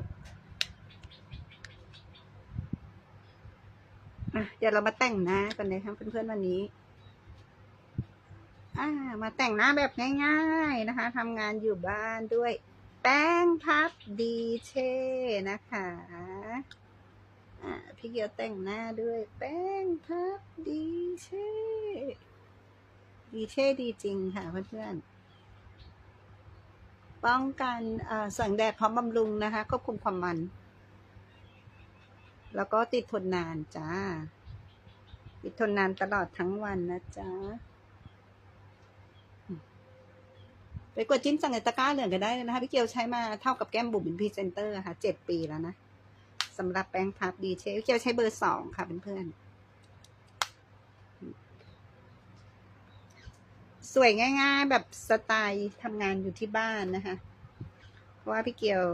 ดอะเดี๋ยวเรามาแต่งหน้ากันเลยครับเพื่อนๆวันนี้อ่ามาแต่งหน้าแบบง่ายๆนะคะทำงานอยู่บ้านด้วย แป้งพับดีเช่นะคะอ่าพี่เกียวแต่งหน้าด้วย แป้งพับดีเช่ดีเช่ดีจริงค่ะเพื่อนๆ ป้องกันแสงแดดพร้อมบำรุงนะคะ ควบคุมความมัน แล้วก็ติดทนนานจ้า ติดทนนานตลอดทั้งวันนะจ๊ะไปกดจิ้มสั่งในตะกร้าเหลืองกันได้เลยนะคะพี่เกียวใช้มาเท่ากับแก้มบุ๋มเป็นพรีเซนเตอร์ค่ะเจ็ดปีแล้วนะสำหรับแป้งพับดีเชฟพี่เกียวใช้เบอร์สองค่ะเพื่อนๆ สวยง่าย ๆ แบบสไตล์ทำงานอยู่ที่บ้านนะคะเพราะว่าพี่เกียว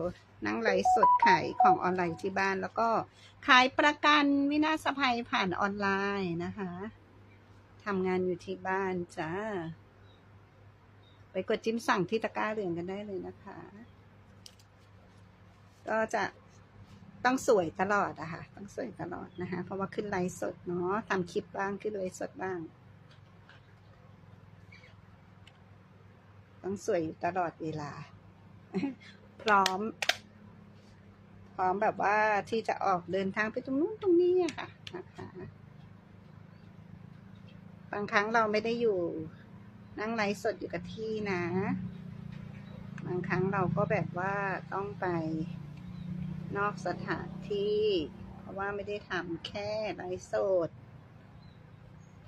นั่งไลฟ์สดขายของออนไลน์ที่บ้าน แล้วก็ขายประกันวินาศภัยผ่านออนไลน์นะคะทำงานอยู่ที่บ้านจ้าไปกดจิ้มสั่งที่ตะกร้าเหลืองกันได้เลยนะคะ ก็จะต้องสวยตลอดอะค่ะ ต้องสวยตลอดนะคะ เพราะว่าขึ้นไลฟ์สดเนาะทำคลิปบ้างขึ้นไลฟ์สดบ้าง ต้องสวยอยู่ตลอดเวลา พร้อม พร้อมแบบว่าที่จะออกเดินทางไปตรงนู้นตรงนี้ค่ะ นะคะบางครั้งเราไม่ได้อยู่นั่งไลฟ์สดอยู่กับที่นะ บางครั้งเราก็แบบว่าต้องไปนอกสถานที่ เพราะว่าไม่ได้ทำแค่ไลฟ์สด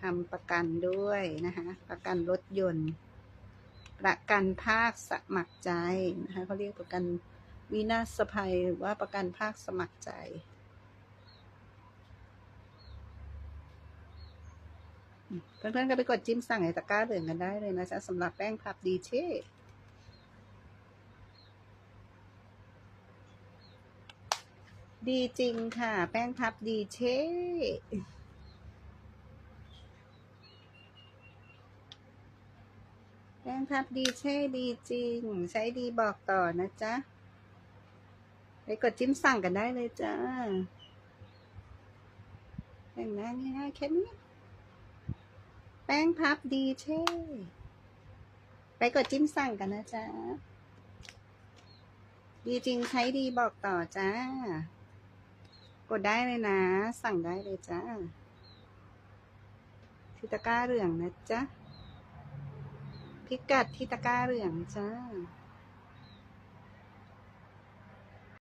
ทำประกันด้วยนะคะ ประกันรถยนต์ ประกันภาคสมัครใจนะคะเขาเรียกประกันวินาศภัยหรือว่าประกันภาคสมัครใจเพื่อนๆก็ไปกดจิ้มสั่งในตะกร้าเหลืองกันได้เลยนะจ๊ะสำหรับแป้งพับดีเช่ดีจริงค่ะ แป้งพับดีเช่ แป้งพับดีเช่ดีจริง ใช้ดีบอกต่อนะจ๊ะ ไปกดจิ้มสั่งกันได้เลยจ้าแต่งหน้าง่ายๆแค่นี้ แป้งพับดีเช่ไปกดจิ้มสั่งกันนะจ๊ะ ดีจริงใช้ดีบอกต่อจ้า กดได้เลยนะ สั่งได้เลยจ้าที่ตะกร้าเหลืองนะจ๊ะ พิกัดที่ตะกร้าเหลืองจ้า